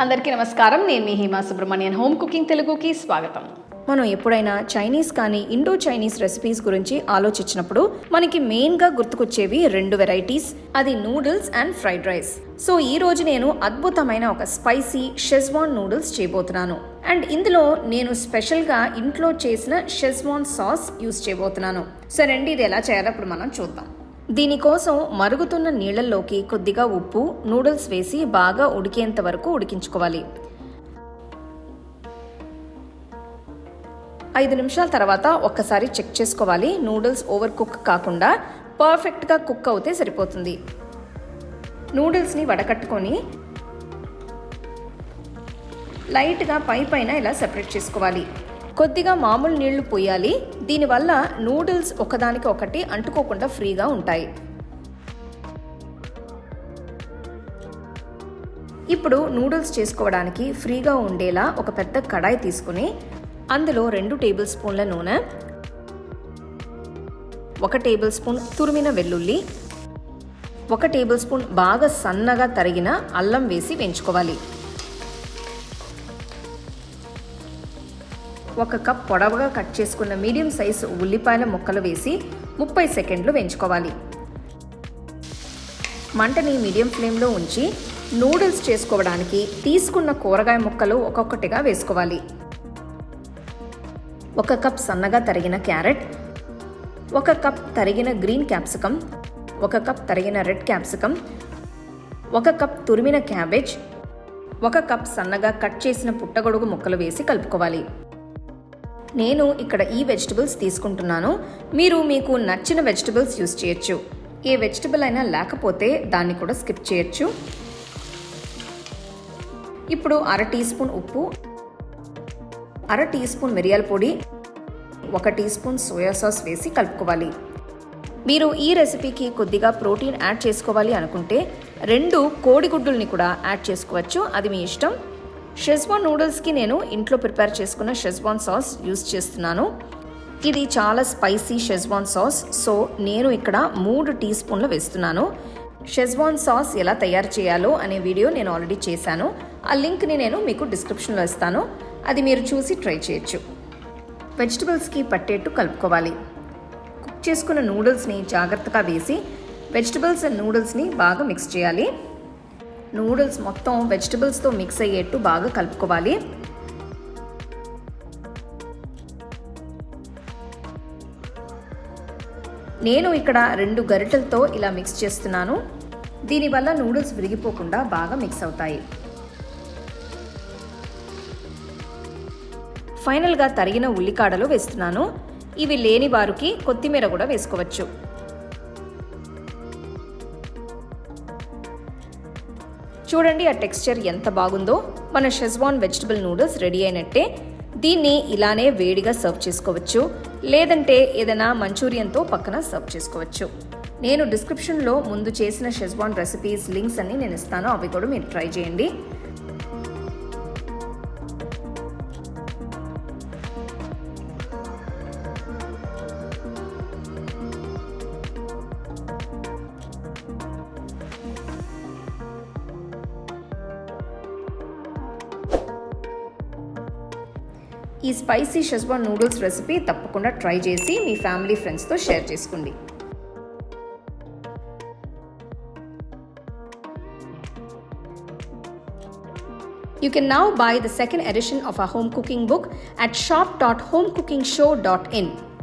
అందరికీ నమస్కారం. నేను మీ హేమా సుబ్రహ్మణ్యన్. హోమ్ కుకింగ్ తెలుగుకి స్వాగతం. మనం ఎప్పుడైనా చైనీస్ కానీ ఇండో చైనీస్ రెసిపీస్ గురించి ఆలోచించినప్పుడు మనకి మెయిన్గా గుర్తుకొచ్చేవి రెండు వెరైటీస్. అది noodles and fried rice. So ఈ రోజు నేను అద్భుతమైన ఒక స్పైసీ షెజ్వాన్ నూడిల్స్ చేయబోతున్నాను. అండ్ ఇందులో నేను స్పెషల్గా ఇంట్లో చేసిన షెజ్వాన్ సాస్ యూస్ చేయబోతున్నాను. సరే అండి ఇది ఎలా చేయాలో ఇప్పుడు మనం చూద్దాం. దీనికోసం మరుగుతున్న నీళ్ళల్లోకి కొద్దిగా ఉప్పు నూడిల్స్ వేసి బాగా ఉడికేంత వరకు ఉడికించుకోవాలి. ఐదు నిమిషాల తర్వాత ఒక్కసారి చెక్ చేసుకోవాలి. నూడిల్స్ ఓవర్ కుక్ కాకుండా పర్ఫెక్ట్గా కుక్ అవుతే సరిపోతుంది. నూడిల్స్ని వడకట్టుకొని లైట్గా పై పైన ఇలా సెపరేట్ చేసుకోవాలి. కొద్దిగా మామూలు నీళ్ళు పోయాలి. దీనివల్ల నూడిల్స్ ఒకదానికి ఒకటి అంటుకోకుండా ఫ్రీగా ఉంటాయి. ఇప్పుడు నూడిల్స్ చేసుకోవడానికి ఫ్రీగా ఉండేలా ఒక పెద్ద కడాయి తీసుకుని అందులో రెండు టేబుల్ స్పూన్ల నూనె ఒక టేబుల్ స్పూన్ తురిమిన వెల్లుల్లి ఒక టేబుల్ స్పూన్ బాగా సన్నగా తరిగిన అల్లం వేసి వేయించుకోవాలి. ఒక కప్ పొడవుగా కట్ చేసుకున్న మీడియం సైజు ఉల్లిపాయల ముక్కలు వేసి ముప్పై సెకండ్లు వేయించుకోవాలి. మంటని మీడియం ఫ్లేమ్లో ఉంచి నూడిల్స్ చేసుకోవడానికి తీసుకున్న కూరగాయ ముక్కలు ఒక్కొక్కటిగా వేసుకోవాలి. ఒక కప్ సన్నగా తరిగిన క్యారెట్ ఒక కప్ తరిగిన గ్రీన్ క్యాప్సికమ్ ఒక కప్ తరిగిన రెడ్ క్యాప్సికమ్ ఒక కప్ తురిమిన క్యాబేజ్ ఒక కప్ సన్నగా కట్ చేసిన పుట్టగొడుగు ముక్కలు వేసి కలుపుకోవాలి. నేను ఇక్కడ ఈ వెజిటబుల్స్ తీసుకుంటున్నాను. మీరు మీకు నచ్చిన వెజిటబుల్స్ యూస్ చేయొచ్చు. ఏ వెజిటబుల్ అయినా లేకపోతే దాన్ని కూడా స్కిప్ చేయొచ్చు. ఇప్పుడు అర టీ స్పూన్ ఉప్పు అర టీ స్పూన్ మిరియాల పొడి ఒక టీ స్పూన్ సోయా సాస్ వేసి కలుపుకోవాలి. మీరు ఈ రెసిపీకి కొద్దిగా ప్రోటీన్ యాడ్ చేసుకోవాలి అనుకుంటే రెండు కోడిగుడ్డుల్ని కూడా యాడ్ చేసుకోవచ్చు. అది మీ ఇష్టం. షెజ్వాన్ నూడిల్స్కి నేను ఇంట్లో ప్రిపేర్ చేసుకున్న షెజ్వాన్ సాస్ యూస్ చేస్తున్నాను. ఇది చాలా స్పైసీ షెజ్వాన్ సాస్ సో నేను ఇక్కడ మూడు టీ స్పూన్లు వేస్తున్నాను. షెజ్వాన్ సాస్ ఎలా తయారు చేయాలో అనే వీడియో నేను ఆల్రెడీ చేశాను. ఆ లింక్ని నేను మీకు డిస్క్రిప్షన్లో ఇస్తాను. అది మీరు చూసి ట్రై చేయొచ్చు. వెజిటబుల్స్కి పట్టేట్టు కలుపుకోవాలి. కుక్ చేసుకున్న నూడిల్స్ని జాగ్రత్తగా వేసి వెజిటబుల్స్ అండ్ నూడిల్స్ని బాగా మిక్స్ చేయాలి. నూడిల్స్ మొత్తం వెజిటబుల్స్తో మిక్స్ అయ్యేట్టు బాగా కలుపుకోవాలి. నేను ఇక్కడ రెండు గరిటెలతో ఇలా మిక్స్ చేస్తున్నాను. దీనివల్ల నూడిల్స్ విరిగిపోకుండా బాగా మిక్స్ అవుతాయి. ఫైనల్గా తరిగిన ఉల్లికాడలు వేస్తున్నాను. ఇవి లేని వారికి కొత్తిమీర కూడా వేసుకోవచ్చు. చూడండి ఆ టెక్స్చర్ ఎంత బాగుందో. మన షెజ్వాన్ వెజిటబుల్ నూడిల్స్ రెడీ అయినట్టే. దీన్ని ఇలానే వేడిగా సర్వ్ చేసుకోవచ్చు. లేదంటే ఏదైనా మంచూరియన్తో పక్కన సర్వ్ చేసుకోవచ్చు. నేను డిస్క్రిప్షన్లో ముందు చేసిన షెజ్వాన్ రెసిపీస్ లింక్స్ అన్ని నేను ఇస్తాను. అవి కూడా మీరు ట్రై చేయండి. ఈ స్పైసీ షెజ్వాన్ నూడిల్స్ రెసిపీ తప్పకుండా ట్రై చేసి మీ ఫ్యామిలీ ఫ్రెండ్స్తో షేర్ చేసుకోండి You can now buy the second edition of our home cooking book at shop.homecookingshow.in.